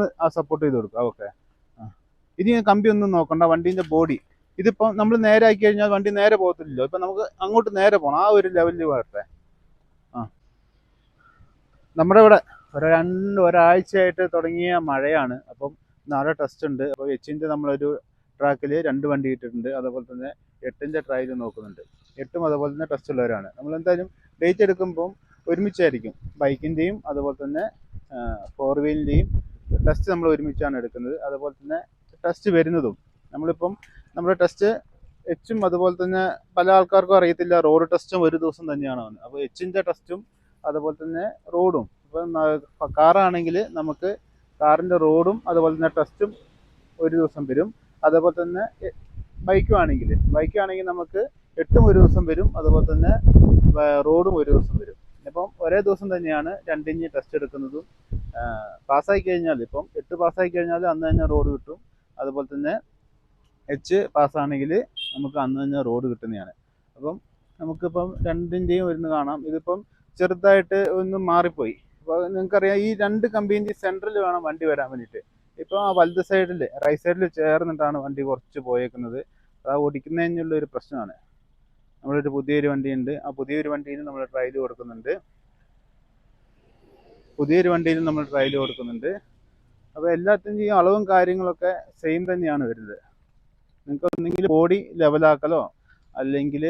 ഒന്ന് ആ സപ്പോർട്ട് ചെയ്ത് കൊടുക്കുക. ഓക്കെ ഇനി കമ്പി ഒന്നും നോക്കണ്ട. വണ്ടീന്റെ ബോഡി ഇതിപ്പോൾ നമ്മൾ നേരെ ആക്കി കഴിഞ്ഞാൽ വണ്ടി നേരെ പോകത്തില്ലല്ലോ. ഇപ്പം നമുക്ക് അങ്ങോട്ട് നേരെ പോകണം ആ ഒരു ലെവലിൽ വരട്ടെ. ആ. നമ്മുടെ ഇവിടെ ഒരു രണ്ട് ഒരാഴ്ചയായിട്ട് തുടങ്ങിയ മഴയാണ്. അപ്പം നാളെ ടെസ്റ്റ് ഉണ്ട്. അപ്പോൾ എച്ചിന്റെ നമ്മളൊരു ട്രാക്കിൽ രണ്ട് വണ്ടി ഇട്ടിട്ടുണ്ട്. അതുപോലെ തന്നെ എട്ടിന്റെ ട്രയൽ നോക്കുന്നുണ്ട്. എട്ടും അതുപോലെ തന്നെ ടെസ്റ്റ് ഉള്ളവരാണ്. നമ്മൾ എന്തായാലും ഡേറ്റ് എടുക്കുമ്പം ഒരുമിച്ചായിരിക്കും. ബൈക്കിന്റെയും അതുപോലെ തന്നെ ഫോർ വീലിന്റെയും ടെസ്റ്റ് നമ്മൾ ഒരുമിച്ചാണ് എടുക്കുന്നത്. അതുപോലെ തന്നെ ടെസ്റ്റ് വരുന്നതും. നമ്മളിപ്പം നമ്മുടെ ടെസ്റ്റ് എച്ചും അതുപോലെ തന്നെ പല ആൾക്കാർക്കും അറിയത്തില്ല. റോഡ് ടെസ്റ്റും ഒരു ദിവസം തന്നെയാണ് വന്നത്. അപ്പോൾ എച്ചിന്റെ ടെസ്റ്റും അതുപോലെ തന്നെ റോഡും. ഇപ്പം കാറാണെങ്കിൽ നമുക്ക് കാറിന്റെ റോഡും അതുപോലെ തന്നെ ടെസ്റ്റും ഒരു ദിവസം വരും. അതുപോലെ തന്നെ ബൈക്കും ആണെങ്കിൽ. ബൈക്കാണെങ്കിൽ നമുക്ക് എട്ടും ഒരു ദിവസം വരും. അതുപോലെ തന്നെ റോഡും ഒരു ദിവസം വരും. ഇപ്പം ഒരേ ദിവസം തന്നെയാണ് രണ്ടിഞ്ച് ടെസ്റ്റ് എടുക്കുന്നതും. പാസ്സായി കഴിഞ്ഞാൽ ഇപ്പം എട്ട് പാസ്സായി കഴിഞ്ഞാൽ അന്ന് തന്നെ റോഡ് കിട്ടും. അതുപോലെ തന്നെ എച്ച് പാസ്സാണെങ്കിൽ നമുക്ക് അന്ന് തന്നെ റോഡ് കിട്ടുന്നതാണ്. അപ്പം നമുക്കിപ്പം രണ്ടിന്റെയും ഒരു കാണാം. ഇതിപ്പം ചെറുതായിട്ട് ഒന്ന് മാറിപ്പോയി. അപ്പോൾ നിങ്ങൾക്കറിയാം ഈ രണ്ട് കമ്പീന്റെ സെന്ററിൽ വേണം വണ്ടി വരാൻ വേണ്ടിയിട്ട്. ഇപ്പോൾ ആ വലത് സൈഡിൽ റൈറ്റ് സൈഡിൽ ചേർന്നിട്ടാണ് വണ്ടി കുറച്ച് പോയേക്കുന്നത്. അത് ഓടിക്കുന്നതിനുള്ള ഒരു പ്രശ്നമാണ്. നമ്മളൊരു പുതിയൊരു വണ്ടിയുണ്ട്. ആ പുതിയൊരു വണ്ടിയിൽ നമ്മൾ ട്രയൽ കൊടുക്കുന്നുണ്ട്. പുതിയൊരു വണ്ടിയിൽ നമ്മൾ ട്രയൽ കൊടുക്കുന്നുണ്ട്. അപ്പോൾ എല്ലാത്തിന്റെയും അളവും കാര്യങ്ങളൊക്കെ സെയിം തന്നെയാണ് വരുന്നത്. നിങ്ങൾക്ക് ഒന്നെങ്കിലും ബോഡി ലെവലാക്കലോ അല്ലെങ്കിൽ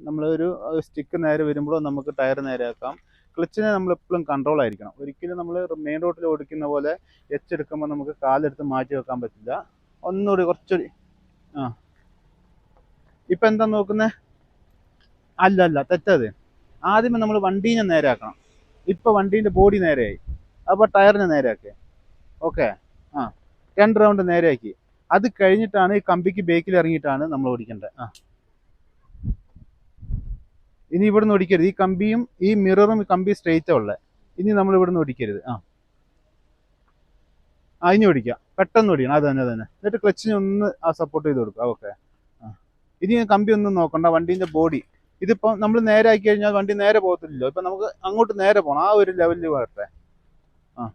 നമ്മളൊരു സ്റ്റിക്ക് നേരെ വരുമ്പോഴോ നമുക്ക് ടയർ നേരെയാക്കാം ക്ലച്ചിനെ നമ്മൾ എപ്പോഴും കൺട്രോൾ ആയിരിക്കണം. ഒരിക്കലും നമ്മൾ മെയിൻ റോഡിൽ ഓടിക്കുന്ന പോലെ എച്ച് എടുക്കുമ്പോൾ നമുക്ക് കാലെടുത്ത് മാറ്റി വെക്കാൻ പറ്റില്ല. ഒന്നുകൂടി കുറച്ചൊരു ആ. ഇപ്പം എന്താ നോക്കുന്നത് അല്ല അല്ല തെറ്റത് ആദ്യമേ നമ്മൾ വണ്ടീനെ നേരെയാക്കണം ഇപ്പൊ വണ്ടീന്റെ ബോഡി നേരെയായി. അപ്പോൾ ടയറിനെ നേരെയാക്കി. ഓക്കെ ആ. രണ്ട് റൗണ്ട് നേരെയാക്കി. അത് കഴിഞ്ഞിട്ടാണ് ഈ കമ്പിക്ക് ബേക്കിൽ ഇറങ്ങിയിട്ടാണ് നമ്മൾ ഓടിക്കേണ്ടത്. ആ. ഇനി ഇവിടുന്ന് ഓടിക്കരുത്. ഈ കമ്പിയും ഈ മിററും കമ്പി സ്ട്രെയിറ്റാ ഉള്ളത് ഇനി നമ്മൾ ഇവിടുന്ന് ഓടിക്കരുത്. ആ. ആ ഇനി ഓടിക്കാം. പെട്ടെന്ന് ഓടിക്കണം. അത് തന്നെ അത് തന്നെ. എന്നിട്ട് ക്ലച്ചിന് ഒന്ന് ആ സപ്പോർട്ട് ചെയ്ത് കൊടുക്കുക. ഓക്കെ ഇനി കമ്പി ഒന്നും നോക്കണ്ട. വണ്ടീന്റെ ബോഡി ഇതിപ്പോൾ നമ്മൾ നേരെ ആക്കി കഴിഞ്ഞാൽ വണ്ടി നേരെ പോകത്തില്ലല്ലോ. ഇപ്പം നമുക്ക് അങ്ങോട്ട് നേരെ പോകണം ആ ഒരു ലെവലിൽ വരട്ടെ. ആ.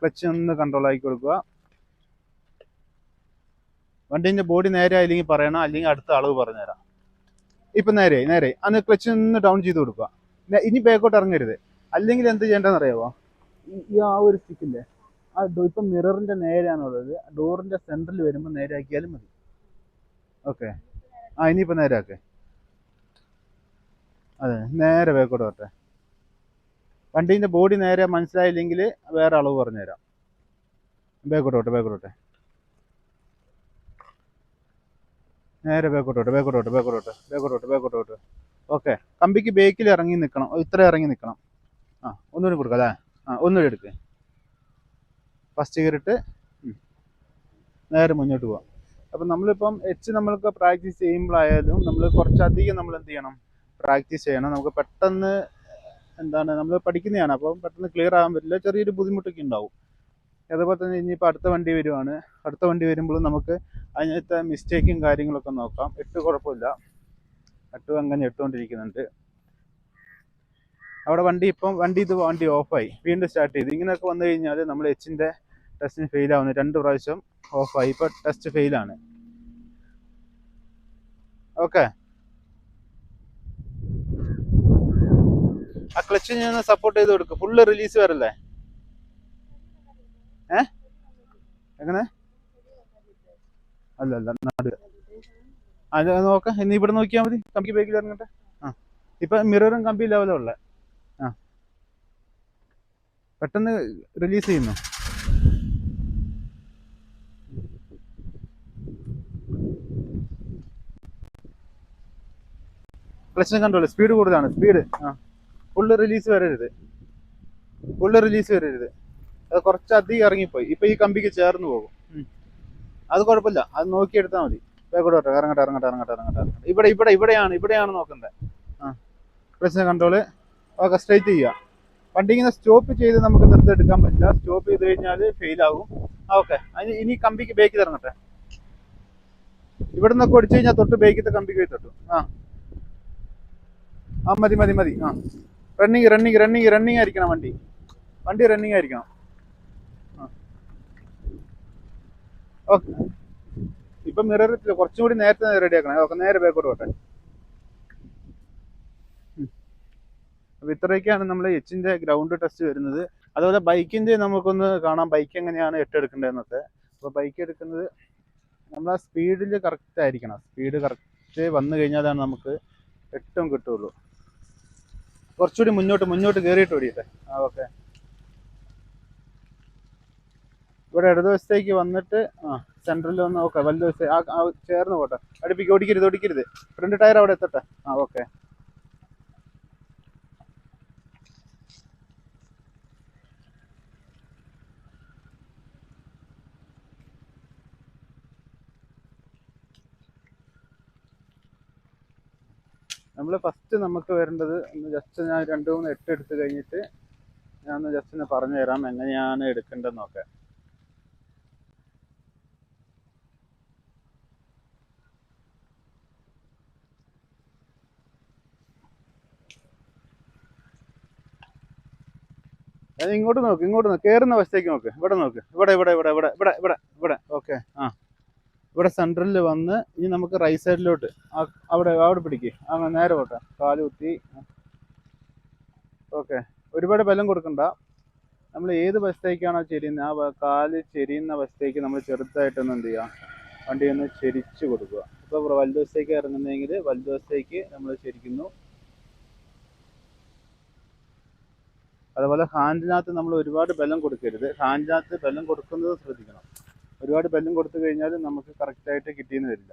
ക്ലച്ച് ഒന്ന് കൺട്രോൾ ആക്കി കൊടുക്കുക. വണ്ടീന്റെ ബോഡി നേരെ ആയില്ലെങ്കിൽ പറയണം. അല്ലെങ്കിൽ അടുത്ത അളവ് പറഞ്ഞുതരാം. ഇപ്പം നേരെയായി നേരെ അന്ന് ക്ലച്ച് ഒന്ന് ഡൗൺ ചെയ്ത് കൊടുക്കുക. ഇനി ബാക്കോട്ട് ഇറങ്ങരുത്. അല്ലെങ്കിൽ എന്ത് ചെയ്യേണ്ടതെന്ന് അറിയാമോ ഈ- ആ ഒരു സ്റ്റിക്കില്ലേ ആ ഇപ്പം മിററിന്റെ നേരെയാണുള്ളത്. ഡോറിന്റെ സെന്ററിൽ വരുമ്പോൾ നേരെ ആക്കിയാലും മതി. ഓക്കെ ആ ഇനിയിപ്പോൾ നേരെ ആക്കെ. അതെ നേരെ ബാക്കോട്ട് വരട്ടെ. വണ്ടീന്റെ ബോഡി നേരെ മനസ്സിലായില്ലെങ്കിൽ വേറെ അളവ് പറഞ്ഞുതരാം. ബാക്കോട്ട് വട്ടെ ബാക്കോട്ട് വട്ടെ നേരെ ബാക്കോട്ട് വട്ടെ ബാക്കോട്ട് വട്ടെ ബാക്കോട്ട് വട്ടെ ബാക്കോട്ട് വട്ടെ ബാക്കോട്ട് വട്ടെ ഓക്കെ കമ്പിക്ക് ബേക്കിൽ ഇറങ്ങി നിൽക്കണം ഇത്ര ഇറങ്ങി നിൽക്കണം ആ ഒന്നുകൂടി കൊടുക്കാം അല്ലേ? ആ ഒന്നുകൂടി എടുക്ക്. ഫസ്റ്റ് ഗിയറിട്ട് നേരെ മുന്നോട്ട് പോവാം. അപ്പം നമ്മളിപ്പം എച്ച് നമ്മൾക്ക് പ്രാക്ടീസ് ചെയ്യുമ്പോഴായാലും നമ്മൾ കുറച്ചധികം നമ്മൾ എന്ത് ചെയ്യണം? പ്രാക്ടീസ് ചെയ്യണം. നമുക്ക് പെട്ടെന്ന് എന്താണ് നമ്മൾ പഠിക്കുന്നതാണ്. അപ്പം പെട്ടെന്ന് ക്ലിയർ ആകാൻ പറ്റില്ല. ചെറിയൊരു ബുദ്ധിമുട്ടൊക്കെ ഉണ്ടാവും. അതുപോലെ തന്നെ ഇനിയിപ്പോൾ അടുത്ത വണ്ടി വരുവാണ്. അടുത്ത വണ്ടി വരുമ്പോൾ നമുക്ക് അതിനകത്തെ മിസ്റ്റേക്കും കാര്യങ്ങളൊക്കെ നോക്കാം. എട്ട് കുഴപ്പമില്ല. എട്ട് അങ്ങനെ ഇട്ടുകൊണ്ടിരിക്കുന്നുണ്ട് അവിടെ വണ്ടി ഇപ്പം വണ്ടി ഇത് വണ്ടി ഓഫായി വീണ്ടും സ്റ്റാർട്ട് ചെയ്തു. ഇങ്ങനെയൊക്കെ വന്നു കഴിഞ്ഞാൽ നമ്മൾ എച്ചിന്റെ ടെസ്റ്റിന് ഫെയിൽ രണ്ട് പ്രാവശ്യം ഓഫായി ഇപ്പോൾ ടെസ്റ്റ് ഫെയിലാണ് ഓക്കെ ആ ക്ലച്ച് ഞാൻ സപ്പോർട്ട് ചെയ്ത് കൊടുക്കും. ഫുള്ള് റിലീസ് വരല്ലേ? ഏ? എങ്ങനെ? അല്ല അല്ല നാട് അത്. നോക്കാം. ഇനി ഇവിടെ നോക്കിയാൽ മതി. കമ്പി ബേക്കിൽ ഇറങ്ങട്ടെ. ആ. ഇപ്പൊ മിററും കമ്പി ലെവലുള്ള ആ. പെട്ടെന്ന് റിലീസ് ചെയ്യുന്നു. ക്ലച്ചിനെ കണ്ടോളൂ സ്പീഡ് കൂടുതലാണ് സ്പീഡ് ആ. ഫുള്ള് റിലീസ് വരരുത്. ഫുള്ള് റിലീസ് വരരുത്. അത് കുറച്ചധികം ഇറങ്ങിപ്പോയി. ഇപ്പൊ ഈ കമ്പിക്ക് ചേർന്ന് പോകും. അത് കുഴപ്പമില്ല. അത് നോക്കിയെടുത്താൽ മതി. ബാക്കോട്ട് ഇറങ്ങട്ടെ ഇറങ്ങട്ടെ ഇറങ്ങട്ടെ ഇറങ്ങട്ടെ ഇറങ്ങട്ടെ ഇറങ്ങട്ടെ. ഇവിടെ ഇവിടെ ഇവിടെയാണ് ഇവിടെയാണ് നോക്കേണ്ടത് ആ. ക്ലച്ചിനെ കൺട്രോൾ ഓക്കെ സ്ട്രൈറ്റ് ചെയ്യുക വണ്ടി ഇങ്ങനെ സ്റ്റോപ്പ് ചെയ്ത് നമുക്ക് നിർത്തി എടുക്കാൻ പറ്റില്ല. സ്റ്റോപ്പ് ചെയ്ത് കഴിഞ്ഞാൽ ഫെയിൽ ആകും ഓക്കെ അതിന് ഇനി കമ്പിക്ക് ബേക്കിൽ ഇറങ്ങട്ടെ. ഇവിടെ നിന്നൊക്കെ ഒടിച്ചു കഴിഞ്ഞാൽ തൊട്ട് ബേക്കിത്തെ കമ്പിക്ക് തൊട്ടു. ആ. ആ മതി മതി മതി. ആ. റണ്ണിങ് റണ്ണിങ് റണ്ണിങ് റണ്ണിങ് ആയിരിക്കണം വണ്ടി. വണ്ടി റണ്ണിങ് ആയിരിക്കണം. ഓക്കെ. ഇപ്പം മിറർ കുറച്ചും കൂടി നേരത്തെ റെഡി ആക്കണം. ഓക്കെ നേരെ ബാക്കോട്ട് പോട്ടെ. അപ്പൊ ഇത്രയൊക്കെയാണ് നമ്മൾ എച്ചിന്റെ ഗ്രൗണ്ട് ടെസ്റ്റ് വരുന്നത്. അതുപോലെ ബൈക്കിന്റെ നമുക്കൊന്ന് കാണാം. ബൈക്ക് എങ്ങനെയാണ് എട്ടെടുക്കേണ്ടതെന്നൊക്കെ അപ്പോൾ ബൈക്ക് എടുക്കുന്നത് നമ്മൾ ആ സ്പീഡിൽ കറക്റ്റ് ആയിരിക്കണം. സ്പീഡ് കറക്റ്റ് വന്നു കഴിഞ്ഞാലാണ് നമുക്ക് എട്ടും കിട്ടുള്ളൂ. കുറച്ചുകൂടി മുന്നോട്ട് മുന്നോട്ട് കയറിയിട്ട് ഓടിയിട്ടെ ആ ഓക്കെ. ഇവിടെ ഇടതുവശത്തേക്ക് വന്നിട്ട് ആ സെൻട്രലിൽ വന്ന് ഓക്കെ വലതുവശത്തെ ആ ചേർന്ന് പോട്ടെ. അടുപ്പിക്ക് ഓടിക്കരുത് ഓടിക്കരുത്. ഫ്രണ്ട് ടയർ അവിടെ എത്തട്ടെ? ആ ഓക്കെ. നമ്മൾ ഫസ്റ്റ് നമുക്ക് വരേണ്ടത് ഒന്ന് ജസ്റ്റ് ഞാൻ രണ്ട് മൂന്ന് എട്ട് എടുത്ത് കഴിഞ്ഞിട്ട് ഞാൻ ഒന്ന് ജസ്റ്റ് ഒന്ന് പറഞ്ഞു തരാം എങ്ങനെയാണ് എടുക്കേണ്ടതെന്നൊക്കെ. ഇങ്ങോട്ട് നോക്ക് ഇങ്ങോട്ട് നോക്ക് കയറുന്ന വശത്തേക്ക് നോക്ക്. ഇവിടെ നോക്ക്. ഇവിടെ ഇവിടെ ഇവിടെ ഇവിടെ ഇവിടെ ഇവിടെ ഇവിടെ. ഓക്കെ ആ. ഇവിടെ സെൻട്രലിൽ വന്ന് ഇനി നമുക്ക് റൈറ്റ് സൈഡിലോട്ട് അവിടെ അവിടെ പിടിക്ക്. അങ്ങനെ നേരെ പോട്ടെ. കാൽ കുത്തി. ഓക്കെ. ഒരുപാട് ബലം കൊടുക്കണ്ട. നമ്മൾ ഏത് വശത്തേക്കാണോ ചെരിയുന്നത് ആ കാൽ ചെരിയുന്ന വശത്തേക്ക് നമ്മൾ ചെറുതായിട്ടൊന്ന് എന്ത് ചെയ്യുക? വണ്ടി ഒന്ന് ചെരിച്ച് കൊടുക്കുക. ഇപ്പോൾ വലതുവശത്തേക്ക് ഇറങ്ങുന്നതെങ്കിൽ വലതുവശത്തേക്ക് നമ്മൾ ചെരിക്കുന്നു. അതുപോലെ ഹാൻഡിനകത്ത് നമ്മൾ ഒരുപാട് ബലം കൊടുക്കരുത്. ഹാൻഡിനകത്ത് ബലം കൊടുക്കുന്നത് ശ്രദ്ധിക്കണം. ഒരുപാട് ബലം കൊടുത്തു കഴിഞ്ഞാൽ നമുക്ക് കറക്റ്റായിട്ട് കിട്ടിയെന്ന് വരില്ല.